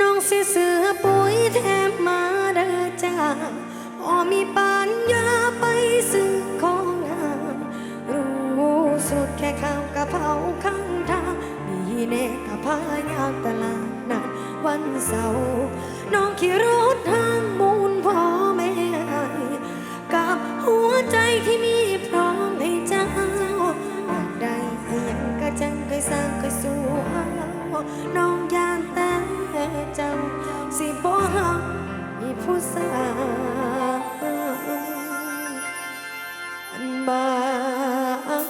น้องสิเสือปุ๋ยแถมมาเด้อจ้าพอมีปัญญาไปซื้อของงามรู้สุดแค่ข้าวกะเพราข้างทางมีเนกะพายามตลาดนัดวันเสาร์น้องขี่รถทางมูลพ่อแม่กับหัวใจที่มีพร้อมให้เจ้าอยากได้ให้ยังกะจังเคยสร้างเคยสู้น้องยา เจ้า สิบ่หักมีผู้สาวอันบาง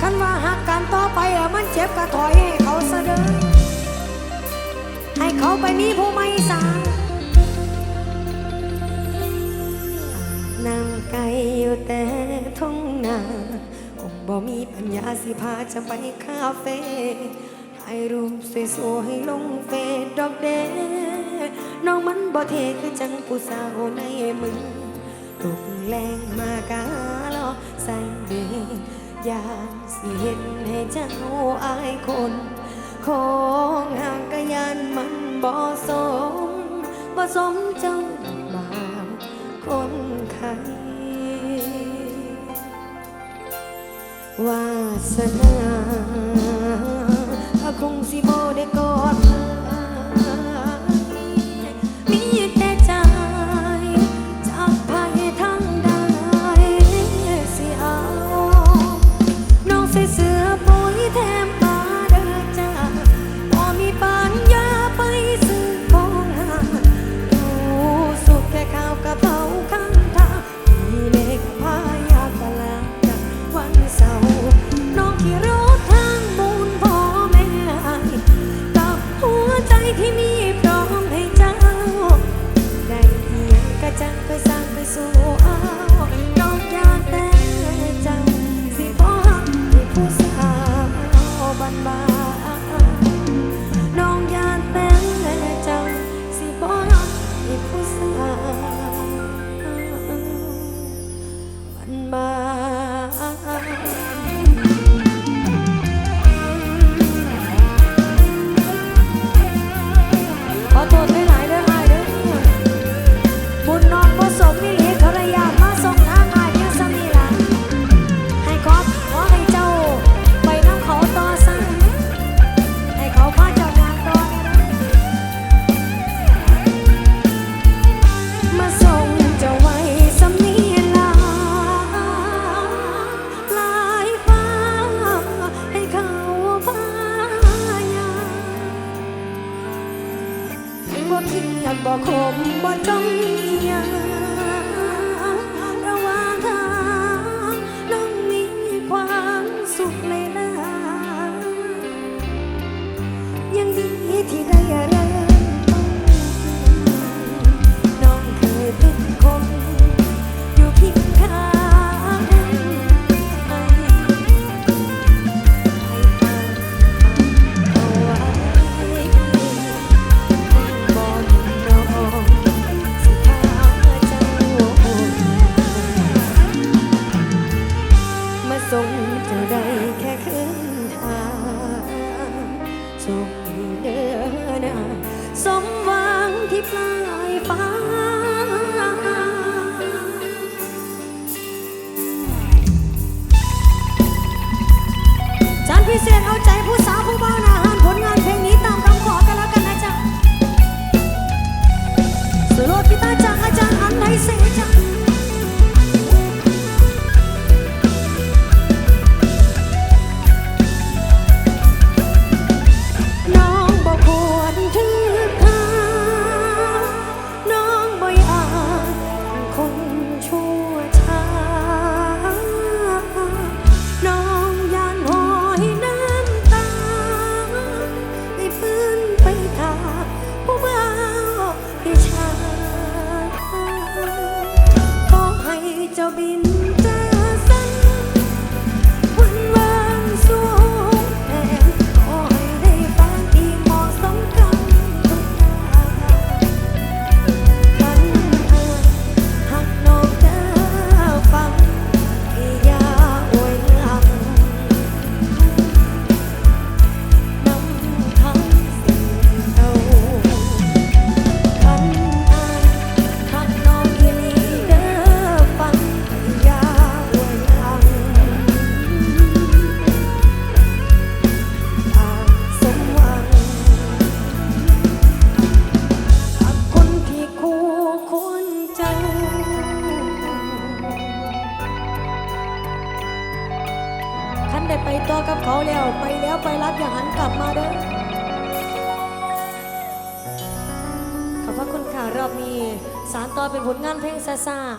คันว่าหักกันต่อไปอะมันเจ็บก็ถอยให้เขาซะเด้อให้เขาไปมีผู้ไม่สา บ่มีปัญญาสิพาจะไปคาเฟ่ถ่ายรูปสวยๆให้ลงเฟซดอกเดน้องมันบ่เทคือจังผู้สาวในมือตกแรงมากาลอใส่เบอยากสิเห็นให้เจ้าอายคนของห่างกะยานมันบ่สมบ่สมเจ้าบ่าวคน วาสนาคงสิบ่ ยังดี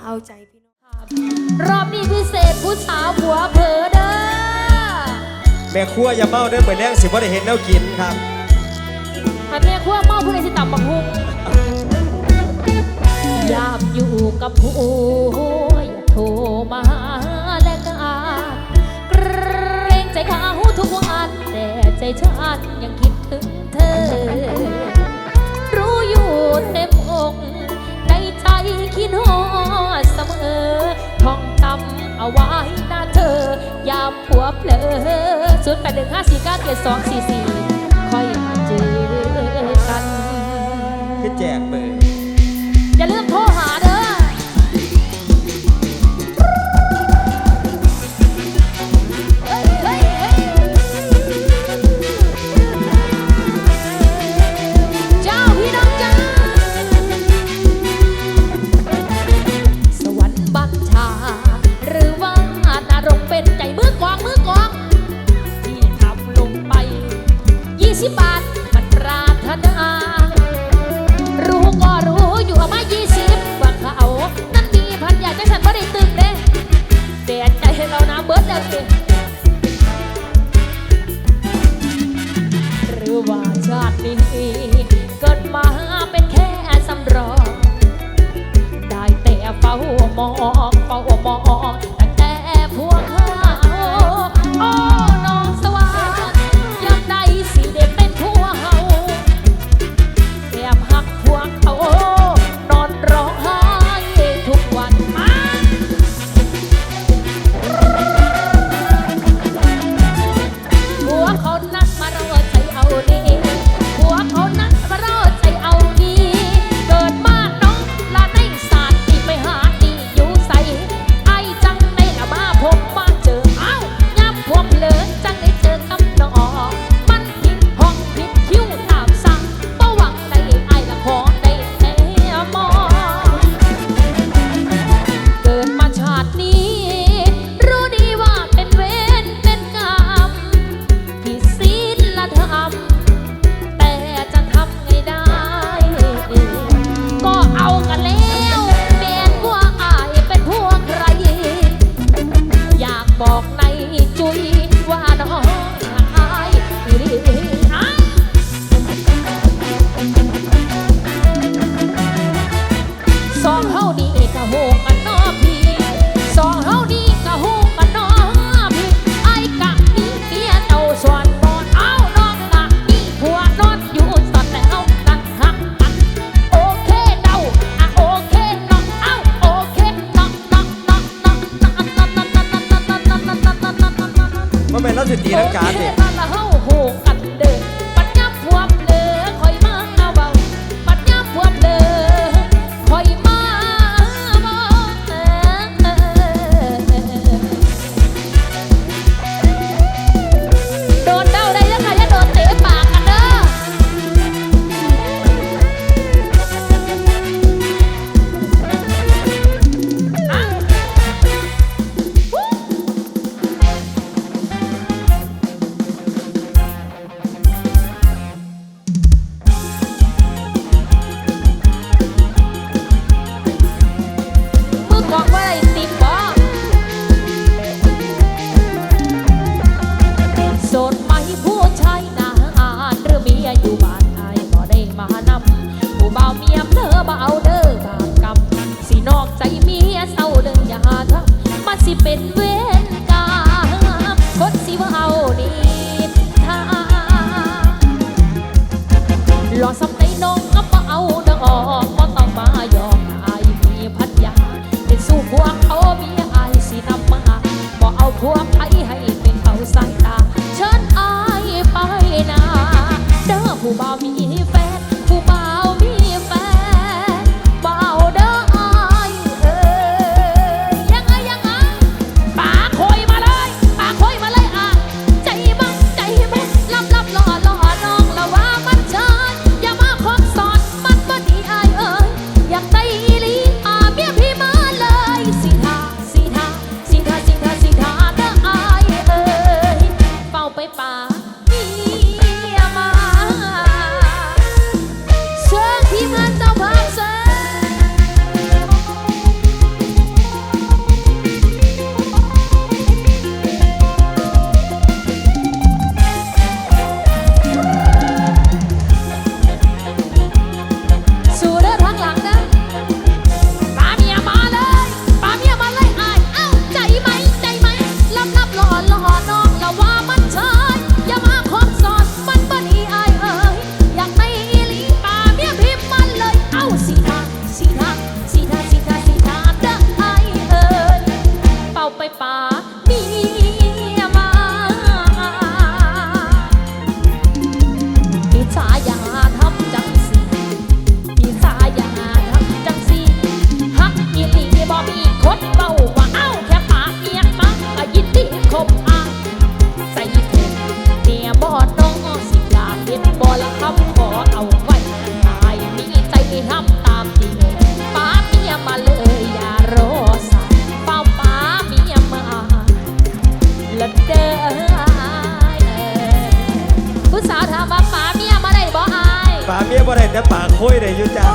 เอาใจพี่น้องรอบนี้พิเศษผู้สาวหัวเผลอเด้อแม่ครัวอย่าเมาเด้อเปิดแรงสิบ่ได้เห็นแล้วกินครับให้แม่ครัวเมาผู้ใดสิต่ำบักฮุกยามอยู่กับผู้อย่าโทรมาและก็อาเกรงใจขาทุกวันแต่ใจฉันยังคิดถึงเธอ รู้อยู่เต็มอก คิดฮอดเสมอท่องจำเอาไว้หน้าเธอ ยามผัวเผลอศูนย์แปดหนึ่งห้าสี่เก้าเจ็ดสองสี่สี่คอยมาเจอกัน คือแจกเบอร์ 阿姨还赢 แต่ปากคุยได้อยู่จ้า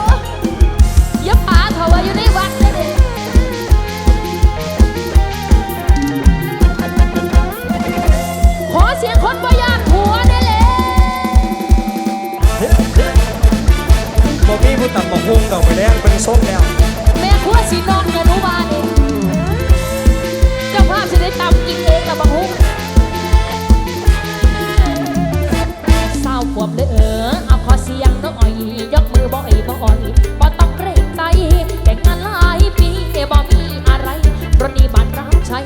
เยับป๋าเถอว่าอยู่ในวัดเลยขอเสียงคนบ่ย่านหัวได้เลยบ่มีผู้ต่ำบ่พุ่งดอกไปแดงเป็นส้มแล้ว แม่ขั้วสีนอนกับนุบานเองเจ้าภาพจะได้ตำกินเองกับบ่พุ่งเศร้าขวบเลยเออ เสียงน้อยยกมือบ่อยบ่อยบ่ต้องเกรงใจแต่งงานหลายปีบ่มีอะไรรถนี้บ้านเราใช้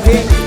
to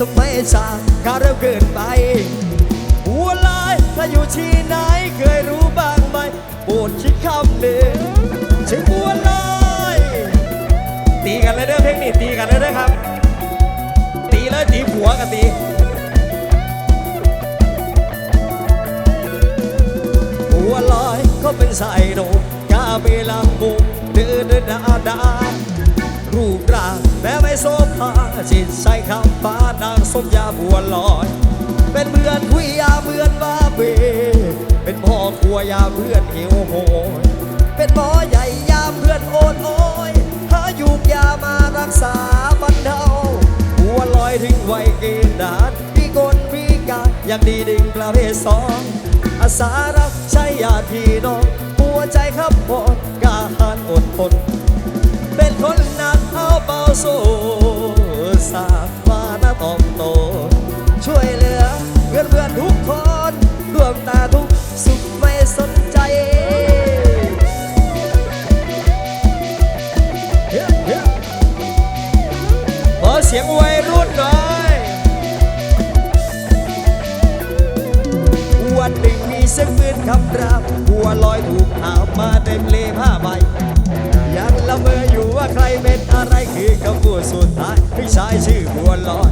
สมัยสากาเร็วเกินไป หัวลายถ้าอยู่ที่ไหนเคยรู้บ้างไหมปวดคิดคำหนึ่งถึงหัวลายตีกันเลยเด้อเพลงนี้ตีกันเลยเด้อครับ ตีแล้วตีหัวกับตีหัวลอยก็เป็นสายโดกาเบลังบุเดินดาดารูปร่าง แม้ไม่โซภาจิตใจคำฟ้านางสมยาบัวลอย เป็นเพื่อนคุยยาเพื่อนว่าเบเป็นพ่อครัวยาเพื่อนหิวโหยเป็นหมอใหญ่ยาเพื่อนโอนโอยหายุกยามารักษาบรรเทาหัวลอยถึงวัยเกณฑ์ดานพี่กลพี่กาอยากดีดิ่งประเภทสองอาสารับใช้ญาติพี่น้องหัวใจครับบอดกาหารอดทนเป็นคน เอาเบาสู้สามาหน้าตอมโต ช่วยเหลือเพื่อนเพื่อนทุกคนร่วมตาทุกสุขไม่สนใจเฮ้เฮ้ขอเสียงวัยรุ่นหน่อยวันหนึ่งมีเสียงปืนคำรามหัวลอยถูกหามมาเต็มเลผ้าใบยังละเมออยู่ ใครเป็นอะไรคือคำพูดสุดท้ายพี่ชายชื่อบัวลอย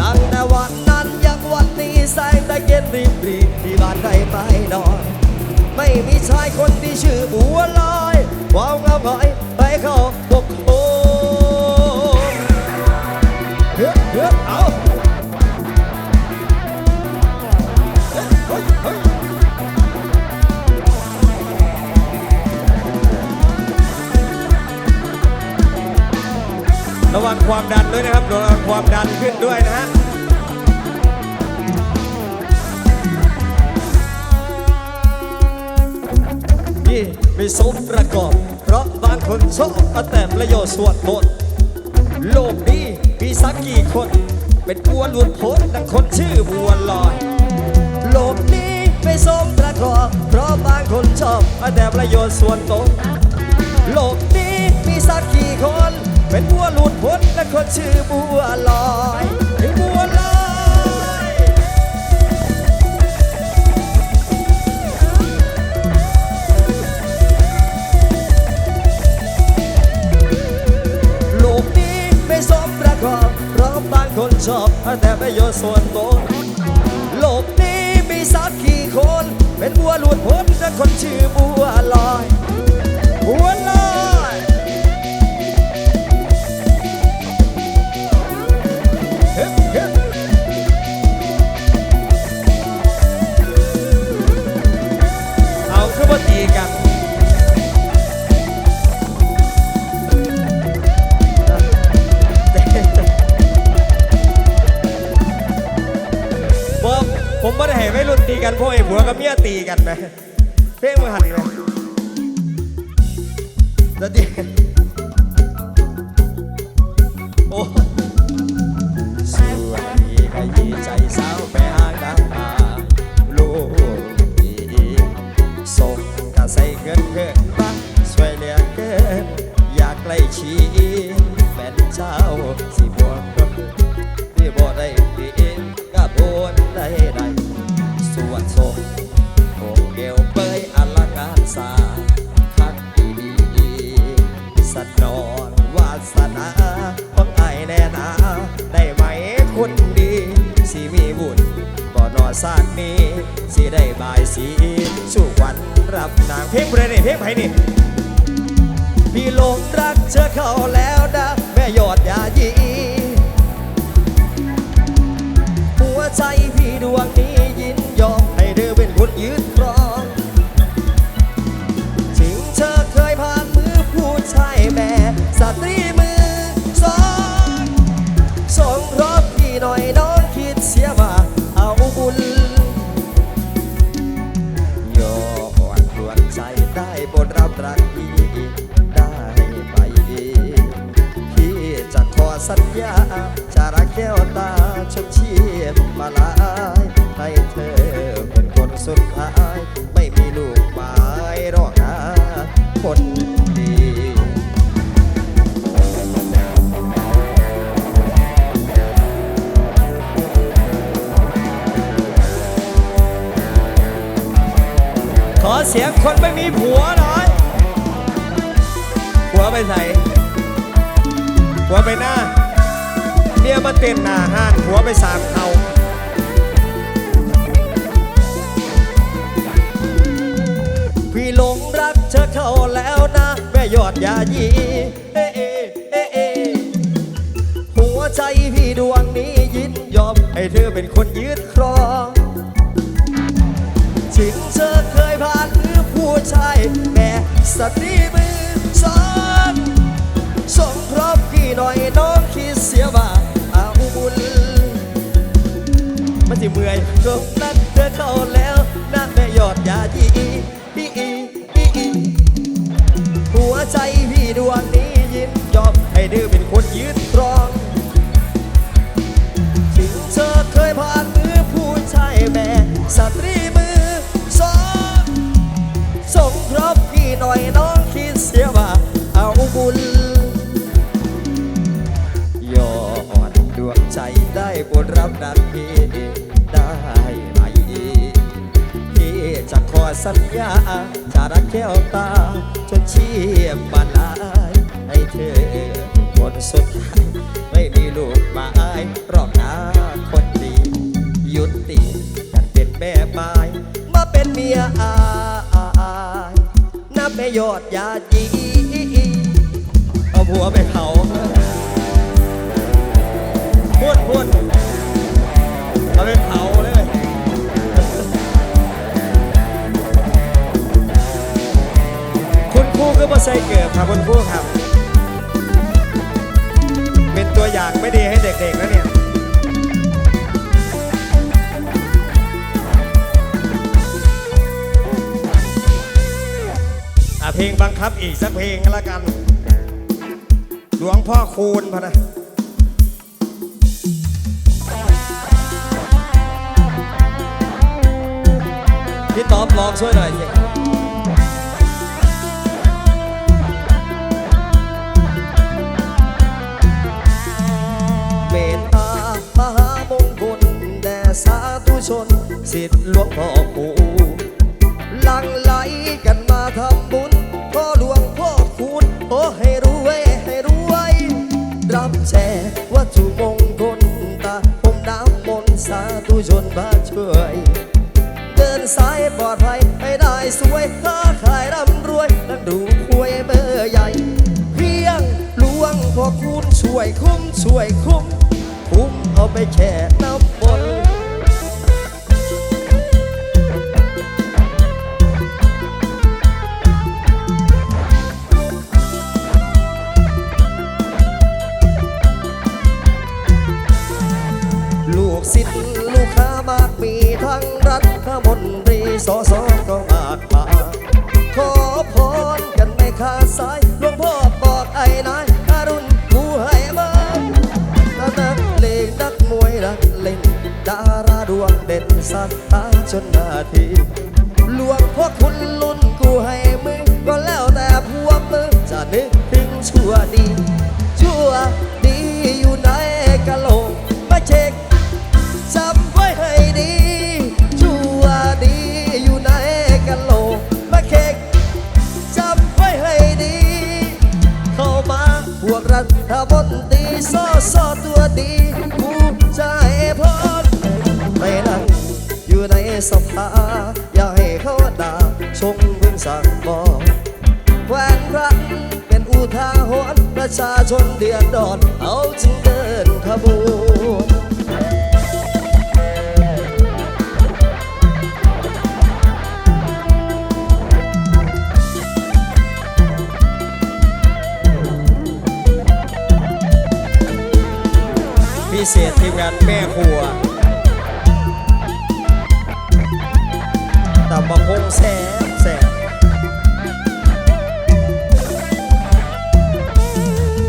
ตั้งแต่วันนั้นยังวันนี้ใสงตะเกียนรีบรีบที่บ้านได้ไปนอน ไม่มีชายคนที่ชื่อบัวลอยวาวเงาหงอยไป ระวังความดันด้วยนะครับ ระวังความดันขึ้นด้วยนะฮะนี่ไม่สมประกอบ เพราะบางคนชอบอแต่ประโยชน์ส่วนตนโลกนี้มีสักกี่คน เป็นบัวหลุดพ้นดังคนชื่อบัวลอยโลกนี้ไม่สมประกอบ เพราะบางคนชอบอแต่ประโยชน์ส่วนตนโลกนี้มีสักกี่คน เป็นบัวหลุดพ้นและคนชื่อบัวลอยไอ้บัวลอยโลกนี้ไม่สมประกอบเพราะบางคนชอบแต่ประโยชน์ส่วนตนโลกนี้มีสักกี่คน เป็นบัวหลุดพ้นและคนชื่อบัวลอยบัวลอย ขึ้นมาตีกันบอกผมไม่ได้เห็นไม่รุ่นตีกันเพราะไอ้ผัวกับเมียตีกันไหมเพลงมือหันเลยแล้วตี บุญก่อนนอนสานนี้สิได้บายสีสู่วันรับนางเพลงเพลงนี่เพลงไผนี่พี่หลงรักเธอเข้าแล้วนะแม่ยอดยายีหัวใจพี่ดวงนี้ยินยอมให้เธอเป็นคนยืนครองถึงเธอเคยผ่านมือผู้ชายแม่สตรี สัญญาจะรักแก้วตาชนเชียดมาลายให้เธอเป็นคนสุดท้าย ไม่มีลูกไม้รอกนะคนดีขอเสียงคนไม่มีผัวหน่อยผัวไปใส่หัวไปหน้า มาเต้นหน้าห้านหัวไปสามเขาพี่หลงรักเธอเข้าแล้วนะ แม่ยอดยายีเอเอเอเอหัวใจพี่ดวงนี้ยินยอมให้เธอเป็นคนยืดครองถึงเธอเคยผ่านมือผู้ชายแม่สตรีมือสองส่งครอบพี่หน่อยน้อง สิเมื่อยตรงนั้นเธอเข้าแล้วนะแม่ยอดยาจีอีอีอีอีหัวใจพี่ดวงนี้ยินยอมให้ดื้อเป็นคนยืดครองถึงเธอเคยผ่านมือผู้ชายแม่สตรีมือสองส่งครอบพี่หน่อยน้องคิดเสียว่าเอาบุญยอดดวงใจได้โปรดรับนักพี่ สัญญาจะรักแก้วตา จนเชียบมาลายให้เธอคนสุดท้ายไม่มีลูกไม้รอบหน้าคนดียุติกันเป็นแม่ไม้มาเป็นเมียอายนับไม่ยอดยาจีเอาผัวไปเผา ใส่เกิบครับคุณครูครับ เป็นตัวอย่างไม่ดีให้เด็กๆนะเนี่ยเพลงบังคับอีกสักเพลงก็แล้วกัน หลวงพ่อคูณพะนะพี่ตอบลองช่วยหน่อยสิ แช่น้ำฝนลูกศิษย์ สัตตาจนนาที หลวงพ่อคุณ สภาอย่าให้เขาด่าชงพึ่งสั่งบอกแควนรักเป็นอุทาหรณ์ประชาชนเดือดร้อน เอาจึงเดินขบวนพิเศษทีมงานแม่ครัวำบะพงแซ่บแซ่บ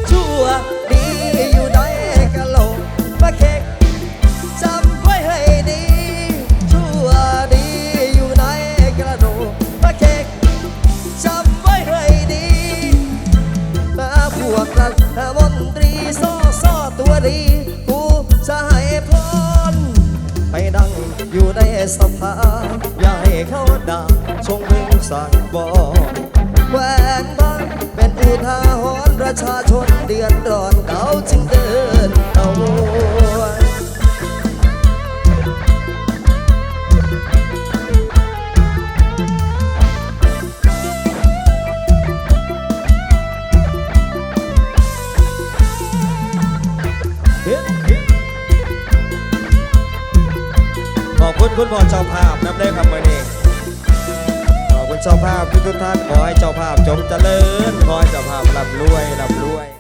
ชั่วดีอยู่ในกะโหลกมาเค้กจำไว้ให้ดี ชั่วดีอยู่ในกระโหลกมาเค้กจำไว้ให้ดีมาพวกรัฐมนตรีซ่อซ่อตัวดีกูจะให้พรไปดังอยู่ในสภา สั่งบอกแหวนบ้างเป็นอุทาหรณ์ประชาชนเดือดร้อนเขาจึงเดินเอาขอบคุณคุณพ่อเจ้าภาพน้ำได้ครับ เจ้าภาพทุกท่านขอให้เจ้าภาพจงเจริญขอให้เจ้าภาพร่ำรวยร่ำรวย